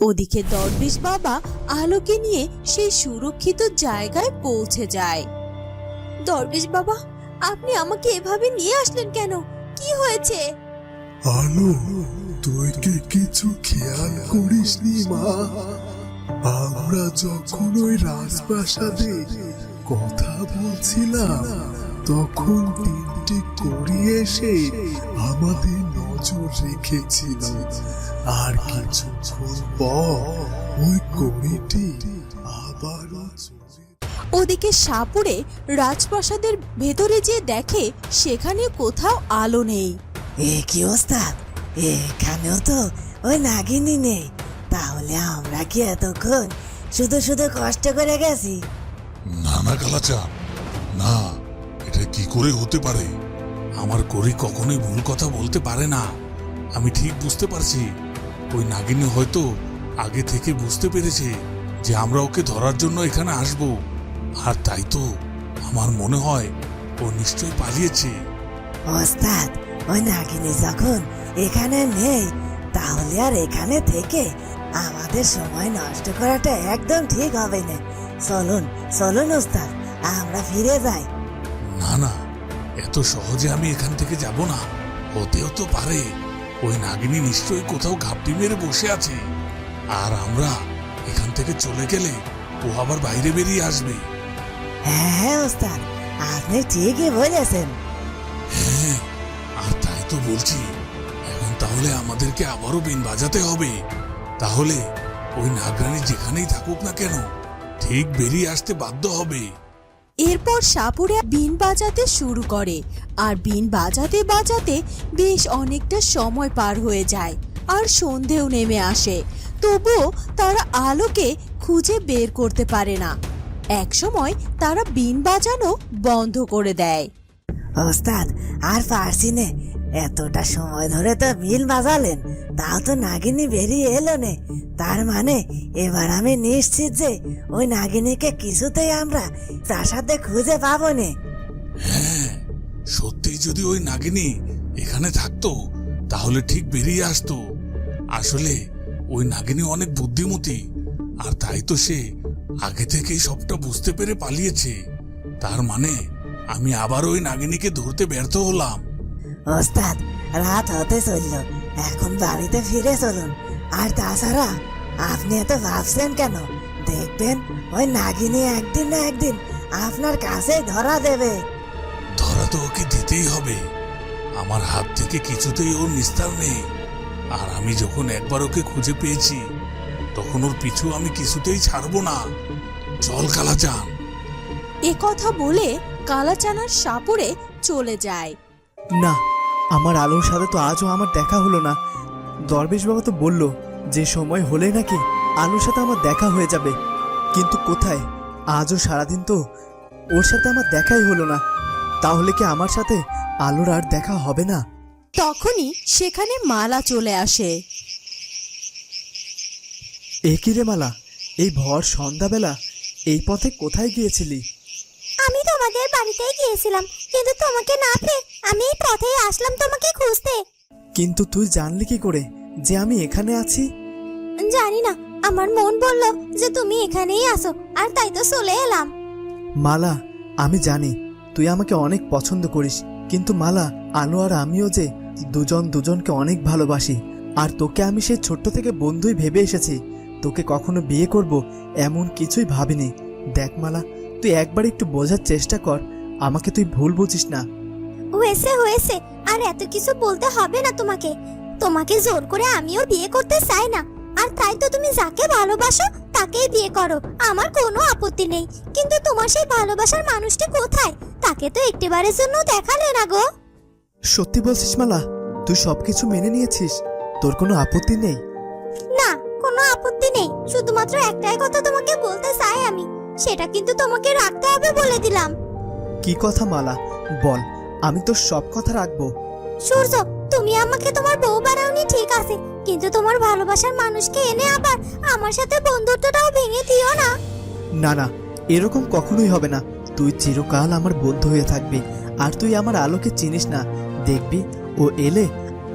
ওদিকে দরবেশ বাবা আলোকে নিয়ে সেই সুরক্ষিত জায়গায় পৌঁছে যায়। দরবেশ বাবা, আপনি আমাকে এভাবে নিয়ে আসলেন কেন? কি হয়েছে? আলো, তুই কি কিছু খেয়াল করিসনি মা? আমরা যখন ওই রাজপ্রাসাদে কথা বলছিলাম, তখন তিনটি করি এসে আমাদের নজর রেখেছিল। আর কিছুক্ষণ পর ওই কমিটি আবারও চলে ওদিকে সাপুড়ে রাজপ্রাসাদের ভেতরে যে দেখে সেখানে কোথাও আলো নেই। এ কি ওস্তাদ? এখানেও তো ওই নাগিনী নেই। তাহলে আমরা কি এতক্ষণ শুধু শুধু কষ্ট করে গেছি? না না কালাচান না এটা কি করে হতে পারে? আমার করি কখনোই ভুল কথা বলতে পারে না। আমি ঠিক বুঝতে পারছি। ওই নাগিনী হয়তো আগে থেকে বুঝতে পেরেছে যে আমরা ওকে ধরার জন্য এখানে আসব। আর তাই তো আমার মনে হয় ও নিশ্চয়ই পালিয়েছে। ওস্তাদ ওই নাগিনী যখন এখানে নেই তাহলে আর এখানে থেকে আমাদের সময় নষ্ট করাটা একদম ঠিক হবে না। চলুন চলুন ওস্তাদ আমরা ফিরে যাই। না না এত সহজে আমি এখান থেকে যাব না। হতেও তো পারে। ওই নাগিনী নিশ্চয়ই কোথাও ঘাপটি মেরে বসে আছে। আর আমরা এখান থেকে চলে গেলে ও আবার বাইরে বেরিয়ে আসবে। হ্যাঁ হ্যাঁ ওস্তাদ আপনি ঠিকই বলেছেন। হ্যাঁ আর তাই তো বলছি এখন তাহলে আমাদেরকে আবারও বিন বাজাতে হবে। তাহলে ওই নাগরানি যেখানেই থাকুক না কেন ঠিক বেরিয়ে আসতে বাধ্য হবে। এরপর সাপুরে বিন বাজাতে শুরু করে। আর বিন বাজাতে বাজাতে বেশ অনেকটা সময় পার হয়ে যায় আর সন্ধেও নেমে আসে। তবুও তারা আলোকে খুঁজে বের করতে পারে না। একসময় তারা বিন বাজানো বন্ধ করে দেয়। ওস্তাদ, আর পারছি এতটা সময় ধরে তো মিল বাজালেন, তাও তো নাগিনী বেরিয়ে এলো নে। তার মানে এবার আমি নিশ্চিত যে ওই নাগিনীকে কিছুতেই আমরা প্রাসাদে খুঁজে পাবো নে। হ্যাঁ সত্যি যদি ওই নাগিনী এখানে থাকতো, তাহলে ঠিক বেরিয়ে আসতো। আসলে ওই নাগিনী অনেক বুদ্ধিমতী, আর তাই তো সে আগে থেকেই সবটা বুঝতে পেরে পালিয়েছে। তার মানে আমি আবার ওই নাগিনীকে ধরতে ব্যর্থ হলাম। ওস্তাদ রাত হতে চলল। এখন বাড়িতে ফিরে চলুন। আর তাছাড়া আপনি এত ভাবছেন কেন? দেখবেন ওই নাগিনী একদিন না একদিন আপনার কাছে ধরা দেবে। ধরা তো ওকে দিতেই হবে। আমার হাত থেকে কিছুতেই ওর নিস্তার নেই। আর আমি যখন একবার ওকে খুঁজে পেয়েছি তখন ওর পিছু আমি কিছুতেই ছাড়বো না। চল কালাচান এ কথা বলে কালাচানার সাপুড়ে চলে যায়। না আমার আলোর সাথে তো আজও আমার দেখা হলো না। দরবেশ বাবা তো বলল যে সময় হলে নাকি আলোর সাথে আমার দেখা হয়ে যাবে। কিন্তু কোথায়? আজও সারাদিন তো ওর সাথে আমার দেখাই হলো না। তাহলে কি আমার সাথে আলোর আর দেখা হবে না? তখনই সেখানে মালা চলে আসে। এ কি রে মালা? এই ভর সন্ধ্যাবেলা এই পথে কোথায় গিয়েছিলি? আমি তোমাদের বাড়িতেই গিয়েছিলাম। কিন্তু তোমাকে না পেয়ে আমি এই পথেই আসলাম তোমাকে খুঁজতে। কিন্তু তুই জানলি কি করে যে আমি এখানে আছি? জানি না আমার মন বলল যে তুমি এখানেই আসো আর তাই তো চলে এলাম। মালা আমি জানি তুই আমাকে অনেক পছন্দ করিস কিন্তু মালা আলো আর আমিও যে দুজন দুজনকে অনেক ভালোবাসি আর তোকে আমি সেই ছোট্ট থেকে বন্ধুই ভেবে এসেছি তোকে কখনো বিয়ে করব এমন কিছুই ভাবিনি। দেখ মালা তুই একবার একটু বোঝার চেষ্টা কর আমাকে তুই ভুল বুঝিস না। হয়েছে হয়েছে। আর এত কিছু বলতে হবে না তোমাকে। তোমাকে জোর করে আমিও বিয়ে করতে চাই না। আর তাই তো তুমি যাকে ভালোবাসো তাকেই বিয়ে করো। আমার কোনো আপত্তি নেই। কিন্তু তোমার সেই ভালোবাসার মানুষটি কোথায়? তাকে তো একটিবারের জন্য দেখালে না গো। সত্যি বলছিস মালা তুই সবকিছু মেনে নিয়েছিস। তোর কোনো আপত্তি নেই। না কোনো আপত্তি নেই। শুধুমাত্র একটাই কথা তোমাকে বলতে চাই আমি। সেটা কিন্তু তোমাকে রাখতে হবে বলে দিলাম। কি কথা মালা? বল আমি তোর সব কথা রাখব। সূর্য তুমি আমাকে তোমার বউ বানাওনি ঠিক আছে কিন্তু তোমার ভালোবাসার মানুষকে এনে আবার আমার সাথে বন্ধুত্বটাও ভেঙে দিও না। না না এরকম কখনোই হবে না। তুই চিরকাল আমার বন্ধু হয়ে থাকবি আর তুই আমার আলোকে চিনিস না। দেখবি ও এলে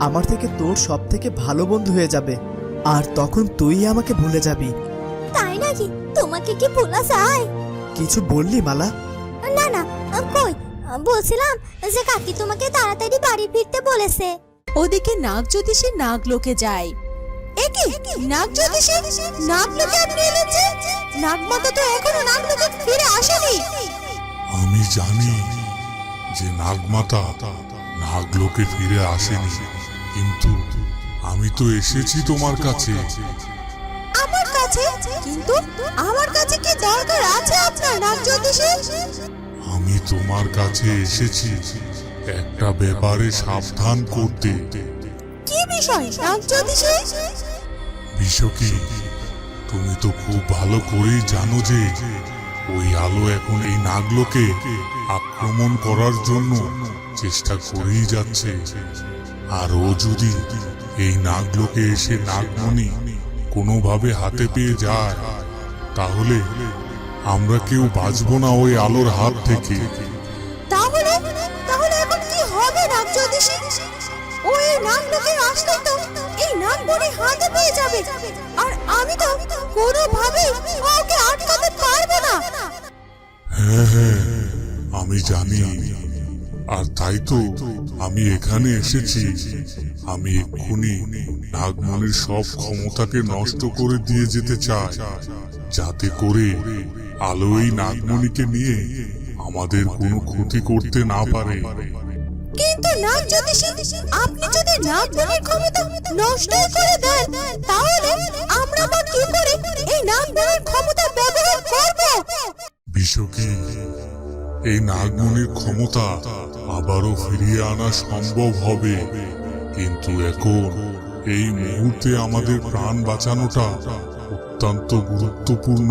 আমার থেকে তোর সব থেকে ভালো বন্ধু হয়ে যাবে আর তখন তুই আমাকে ভুলে যাবি। তাই নাকি? তোমাকে কি ভোলা যায়? কিছু বললি মালা? না না কই? বলছিলাম যে কাকি তোমাকে তাড়াতাড়ি বাড়ি ফিরতে বলেছে। ওদিকে নাগ জ্যোতিষী নাগলোকে যায়। একি নাগ জ্যোতিষী নাগলোকে আপনি এলেন যে নাগমাতা তো এখনও নাগলোকে ফিরে আসেনি। আমি জানি যে নাগমাতা নাগলোকে ফিরে আসেনি কিন্তু আমি তো এসেছি তোমার কাছে। আমার কাছে? কিন্তু আমার কাছে কি দরকার আছে আপনার নাগ জ্যোতিষী তোমার কাছে এসেছি। একটা ব্যাপারে সাবধান করতে। কি বিষয়? নাগ জ্যোতিষী তুমি তো খুব ভালো করেই জানো যে ওই আলো এখন এই নাগলোকে আক্রমণ করার জন্য চেষ্টা করেই যাচ্ছে। আর ও যদি এই নাগলোকে এসে নাগমণি কোনোভাবে হাতে পেয়ে যায় তাহলে আমরা কেউ বাঁচবো না ওই আলোর হাত থেকে। তাহলে? তাহলে এখন কি হবে জ্যোতিষী ও এই আসলে তো এই হাতে পেয়ে যাবে। আর আমি তো কোনোভাবে ওকে আটকাতে পারব না। হ্যাঁ হ্যাঁ আমি জানি। আর তাই তো আমি এখানে এসেছি। আমি এক্ষুনি নাগমণির সব ক্ষমতাকে নষ্ট করে দিয়ে যেতে চাই। যাতে করে আলো এই নাগমণিকে নিয়ে আমাদের কোনো ক্ষতি করতে না পারে। কিন্তু নাগ জ্যোতিষী আপনি যদি নাগ বনের ক্ষমতা নষ্ট করে দেন তাহলে আমরা বা কি করে এই নাগ বনের ক্ষমতা ব্যবহার করব? বিশ্বকি এই নাগমণির ক্ষমতা আবারও ফিরিয়ে আনা সম্ভব হবে। কিন্তু এখন এই মুহূর্তে আমাদের প্রাণ বাঁচানোটা অত্যন্ত গুরুত্বপূর্ণ।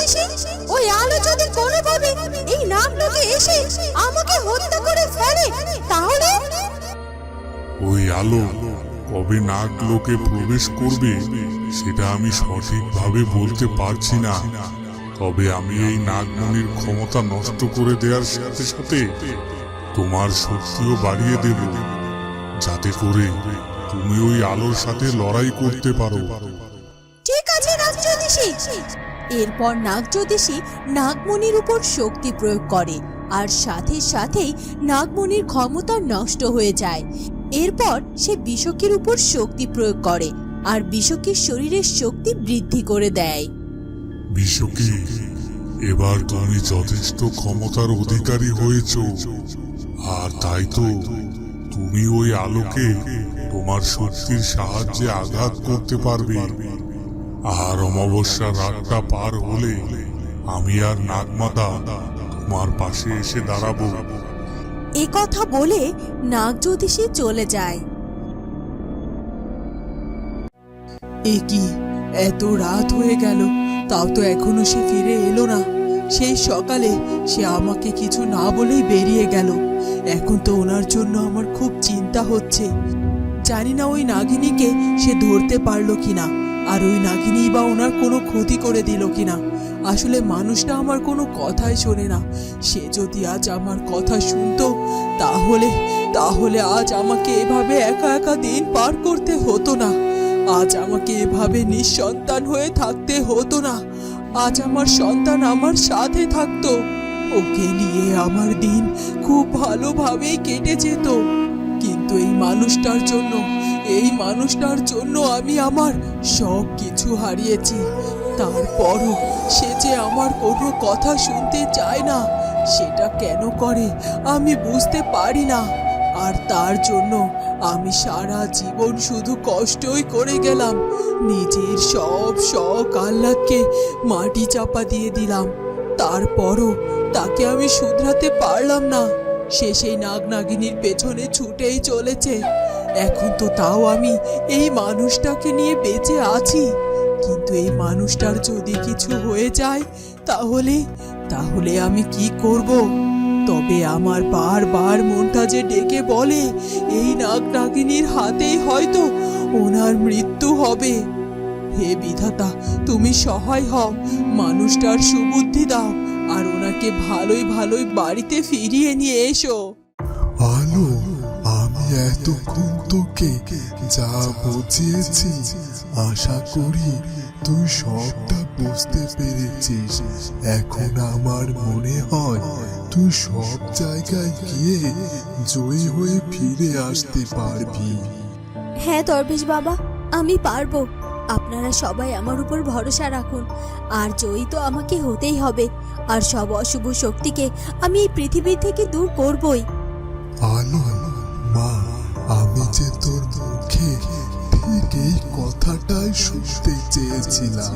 জ্যোতিষী ওই আলো যদি কোনোভাবে এই নাগ লোকে এসে আমাকে হত্যা করে ফেলে তাহলে? ওই আলো কবে নাগ লোকে প্রবেশ করবে সেটা আমি সঠিকভাবে বলতে পারছি না। তবে আমি এই নাগমণির ক্ষমতা নষ্ট করে দেওয়ার সাথে সাথে তোমার শক্তিও বাড়িয়ে দেব যাতে করে তুমি ওই আলোর সাথে লড়াই করতে পারো। ঠিক আছে জ্যোতিষী এরপর নাগ জ্যোতিষী নাগমণির উপর শক্তি প্রয়োগ করে আর সাথে সাথেই নাগমণির ক্ষমতা নষ্ট হয়ে যায়। এরপর সে বিষকের উপর শক্তি প্রয়োগ করে আর বিষকের শরীরের শক্তি বৃদ্ধি করে দেয়। বিশ্বকি এবার তুমি যথেষ্ট ক্ষমতার অধিকারী হয়েছ। আর তাই তো তুমি ওই আলোকে তোমার শক্তির সাহায্যে আঘাত করতে পারবে। আর অমাবস্যা রাতটা পার হলে আমি আর নাগমাতা তোমার পাশে এসে দাঁড়াবো। এ কথা বলে নাগ জ্যোতিষী চলে যায়। এ কি এত রাত হয়ে গেল তাও তো এখনও সে ফিরে এলো না। সেই সকালে সে আমাকে কিছু না বলেই বেরিয়ে গেল। এখন তো ওনার জন্য আমার খুব চিন্তা হচ্ছে। জানি না ওই নাগিনীকে সে ধরতে পারল কিনা। আর ওই নাগিনী বা ওনার কোনো ক্ষতি করে দিল কিনা? আসলে মানুষটা আমার কোনো কথাই শোনে না। সে যদি আজ আমার কথা শুনতো, তাহলে তাহলে আজ আমাকে এভাবে একা একা দিন পার করতে হতো না। আজ আমাকে এভাবে নিঃসন্তান হয়ে থাকতে হতো না। আজ আমার সন্তান আমার সাথে থাকতো। ওকে নিয়ে আমার দিন খুব ভালোভাবেই কেটে যেত। কিন্তু এই মানুষটার জন্য এই মানুষটার জন্য আমি আমার সব কিছু হারিয়েছি। তারপরও সে যে আমার কোনো কথা শুনতে চায় না, সেটা কেন করে আমি বুঝতে পারি না। আর তার জন্য আমি সারা জীবন শুধু কষ্টই করে গেলাম। নিজের সব শখ আহ্লাদকে মাটি চাপা দিয়ে দিলাম। তারপরও তাকে আমি শুধরাতে পারলাম না। সে সেই নাগ নাগিনীর পেছনে ছুটেই চলেছে। এখন তো তাও আমি এই মানুষটাকে নিয়ে বেঁচে আছি। কিন্তু এই মানুষটার যদি কিছু হয়ে যায়, তাহলে তাহলে আমি কি করব? তবে আমার বারবার মনটা যে ডেকে বলে, এই নাগ নাগিনীর হাতেই হয়তো ওনার মৃত্যু হবে। হে বিধাতা, তুমি সহায় হও, মানুষটার সুবুদ্ধি দাও, আর ওনাকে ভালোই ভালোই বাড়িতে ফিরিয়ে নিয়ে এসো। আলো এতক্ষণ তোকে যা বুঝিয়েছি আশা করি তুই সবটা বুঝতে পেরেছিস এখন আমার মনে হয় তুই সব জায়গায় গিয়ে জয়ী হয়ে ফিরে আসতে পারবি হ্যাঁ দরবেশ বাবা আমি পারব। আপনারা সবাই আমার উপর ভরসা রাখুন। আর জয়ী তো আমাকে হতেই হবে। আর সব অশুভ শক্তিকে আমি এই পৃথিবী থেকে দূর করবই। আলো কথাটাই শুনতে চেয়েছিলাম।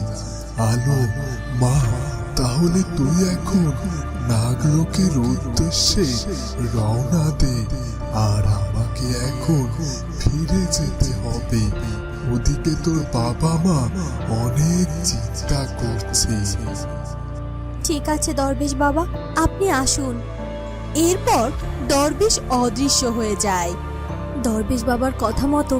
আলো, মা, তাহলে তুই এখন নাগলোকের উদ্দেশ্যে রওনা দে আর আমাকে এখন ফিরে যেতে হবে। ওদিকে তোর বাবা মা অনেক চিন্তা করছে। ঠিক আছে দরবেশ বাবা, আপনি আসুন। এরপর দরবেশ অদৃশ্য হয়ে যায়। দরবেশ বাবার কথা মতো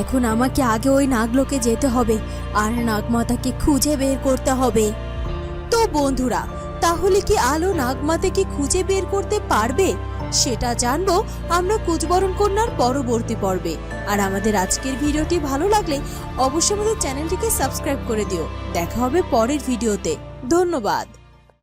এখন আমাকে আগে ওই নাগলোকে যেতে হবে আর নাগমাতাকে খুঁজে বের করতে হবে। তো বন্ধুরা, তাহলে কি আলো নাগমাতাকে খুঁজে বের করতে পারবে? সেটা জানব আমরা কুচবরণ কন্যার পরবর্তী পর্বে। আর আমাদের আজকের ভিডিওটি ভালো লাগলে অবশ্যই আমাদের চ্যানেলটিকে সাবস্ক্রাইব করে দিও। দেখা হবে পরের ভিডিওতে। ধন্যবাদ।